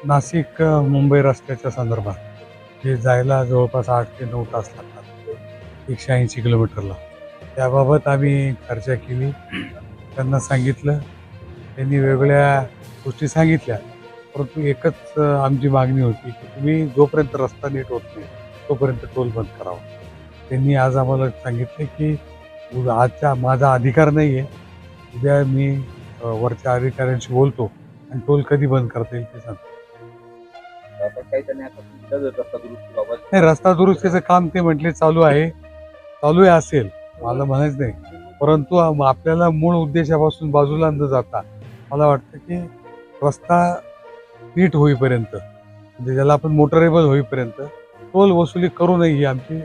नाशिक मुंबई रस्त्याच्या संदर्भात. हे जायला जवळपास आठ ते नऊ तास लागतात. एकशे ऐंशी किलोमीटरला. त्याबाबत आम्ही चर्चा केली. त्यांना सांगितलं. त्यांनी वेगवेगळ्या गोष्टी सांगितल्या. परंतु एकच आमची मागणी होती की तुम्ही जोपर्यंत रस्ता नीट होत नाही तोपर्यंत टोल बंद करावा. त्यांनी आज आम्हाला सांगितले की आजचा माझा अधिकार नाही आहे उद्या मी वरच्या अधिकाऱ्यांशी बोलतो आणि टोल कधी बंद करता येईल ते सांगतो. काही त्यांनी नाही रस्ता दुरुस्तीचं काम ते म्हटले चालू आहे. चालू आहे असेल. मला म्हणायचं नाही. परंतु आम- आपल्याला मूळ उद्देशापासून बाजूला न जाता मला वाटतं की रस्ता नीट होईपर्यंत म्हणजे ज्याला आपण मोटरेबल होईपर्यंत टोल वसुली करू नये ही आमची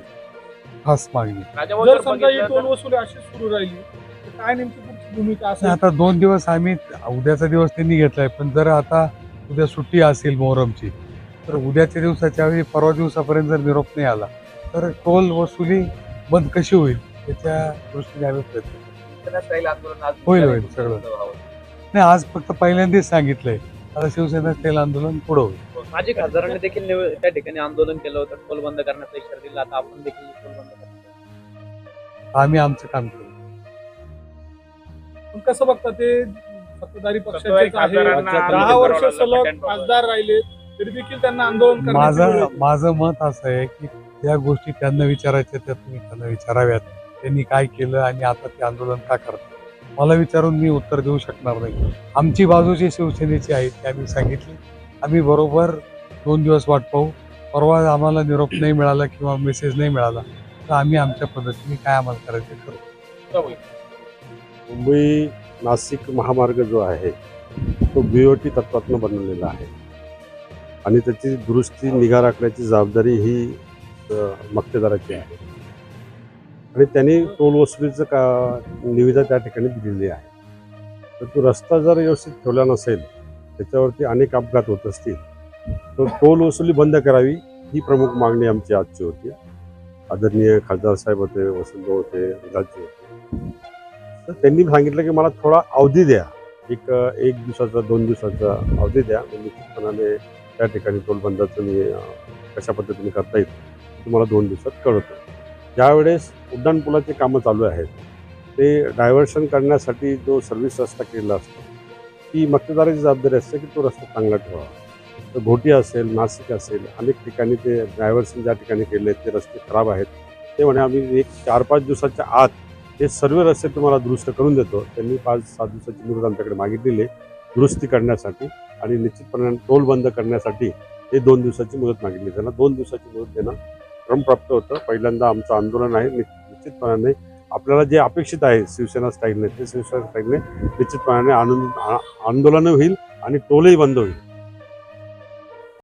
खास मागणी. आहे. जर समजा ही टोल वसुली अशी सुरू राहिली तर काय नेमकी पुढची भूमिका आणि असेल आता दोन दिवस आम्ही उद्याचा दिवस त्यांनी घेतलाय पण जर आता उद्या सुट्टी असेल मोहरमची तर उद्याच्या दिवसाच्या वेळी परवा दिवसापर्यंत जर निरोप नाही आला तर टोल वसुली बंद कशी होईल त्याच्या दृष्टीने आम्ही प्रयत्न होईल, होईल, सगळं. नाही आज फक्त पहिल्यांदाच सांगितलंय. आता शिवसेना स्टाईल आंदोलन पुढं होईल. माजी खासदारांनी देखील त्या ठिकाणी आंदोलन केलं होतं. टोल बंद करण्याचा इशारा दिला. आता आपण देखील टोल बंद आम्ही आमचं काम करू. पण कसं बघता ते सत्ताधारी खासदारांना दहा वर्ष सलग. खासदार राहिले. तरी देखील त्यांना आंदोलन माझं. माझं मत असं आहे की त्या गोष्टी त्यांना विचारायच्या त्या तुम्ही त्यांना विचाराव्यात. त्यांनी काय केलं आणि आता ते आंदोलन का करतात? मला विचारून मी उत्तर देऊ शकणार नाही. आमची बाजू जी शिवसेनेची आहे ती आम्ही सांगितली. आम्ही बरोबर दोन दिवस वाट पाहू. परवा आम्हाला निरोप नाही मिळाला किंवा मेसेज नाही मिळाला तर आम्ही आमच्या पद्धतीने काय आम्हाला करायचं करू. मुंबई नाशिक महामार्ग जो आहे तो बी ओ टी तत्वातनं बनवलेला आहे. आणि त्याची दुरुस्ती निगा राखण्याची जबाबदारी ही मक्तेदाराची आहे. आणि त्यांनी टोल वसुलीचं का निविदा त्या ठिकाणी दिलेली आहे. तर तो रस्ता जर व्यवस्थित ठेवला नसेल त्याच्यावरती अनेक अपघात होत असतील तर टोल वसुली बंद करावी ही प्रमुख मागणी आमची आजची होती. आदरणीय खासदार साहेब होते वसंत होते राज्य होते. तर त्यांनी सांगितलं की मला थोडा अवधी द्या. एक एक दिवसाचा दोन दिवसाचा अवधी द्या. म्हणजे मी निश्चितपणाने त्या ठिकाणी टोलबंदाचं मी कशा पद्धतीने करता येईल तुम्हाला दोन दिवसात कळवतो ज्यावेळेस उड्डाणपुलाचे कामं चालू आहेत ते डायव्हर्शन करण्यासाठी जो सर्व्हिस रस्ता केलेला असतो ती मक्तेदाराची जबाबदारी असते की तो रस्ता चांगला ठेवावा. तर घोटी असेल नाशिक असेल अनेक ठिकाणी ते डायव्हर्शन ज्या ठिकाणी केले आहेत ते रस्ते खराब आहेत ते म्हणे आम्ही एक चार पाच दिवसाच्या आत हे सर्व रस्ते तुम्हाला दुरुस्त करून देतो. त्यांनी पाच सात दिवसाची मुदत आमच्याकडे मागितलेली आहे. दुरुस्ती करण्यासाठी आणि निश्चितपणे टोल बंद करण्यासाठी हे दोन दिवसाची मुदत मागितली. त्यांना दोन दिवसाची मुदत देणं क्रमप्राप्त होतं. पहिल्यांदा आमचं आंदोलन आहे. निश्चितपणाने आपल्याला जे अपेक्षित आहे शिवसेना स्टाईलने ते शिवसेना स्टाईलने निश्चितपणाने आनंद आंदोलनही होईल आणि टोलही बंद होईल.